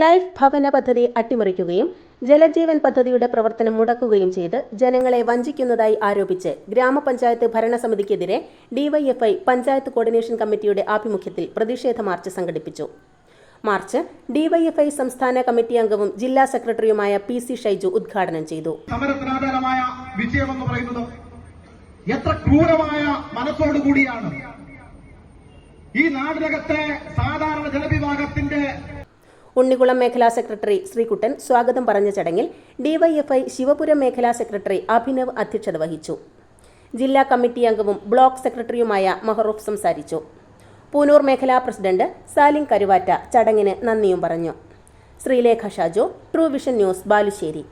Life ഭവന പദ്ധതി അട്ടിമറിക്കുകയും ജലജീവൻ പദ്ധതിയുടെ പ്രവർത്തനം മുടക്കുകയും ചെയ്ത് ജനങ്ങളെ വഞ്ചിക്കുന്നതായി ആരോപിച്ച് ഗ്രാമപഞ്ചായത്ത് ഭരണസമിതിക്കെതിരെ ഡിവൈഎഫ്ഐ പഞ്ചായത്ത് കോർഡിനേഷൻ കമ്മിറ്റിയുടെ ആഭിമുഖ്യത്തിൽ പ്രതിഷേധ മാർച്ച് സംഘടിപ്പിച്ചു. മാർച്ച് ഡിവൈഎഫ്ഐ സംസ്ഥാന കമ്മിറ്റി അംഗവും ജില്ലാ സെക്രട്ടറിയുമായ പി സി ഷൈജു ഉദ്ഘാടനം ചെയ്തു. എത്ര ക്രൂരമായ മനസ്സോടുകൂടിയാണ്. ഈ നാടിനകത്തെ സാധാരണ ഉണ്ണികുളം മേഖലാ സെക്രട്ടറി ശ്രീകുട്ടൻ സ്വാഗതം പറഞ്ഞ ചടങ്ങിൽ ഡിവൈഎഫ്ഐ ശിവപുരം മേഖലാ സെക്രട്ടറി അഭിനവ് അധ്യക്ഷത വഹിച്ചു. ജില്ലാ കമ്മിറ്റി അംഗവും ബ്ലോക്ക് സെക്രട്ടറിയുമായ മഹറൂഫ് സംസാരിച്ചു. പൂനൂർ മേഖലാ പ്രസിഡന്റ് സാലിം കരുവാറ്റ ചടങ്ങിന് നന്ദിയും പറഞ്ഞു. Sreelekha Shaju true vision news Balussery.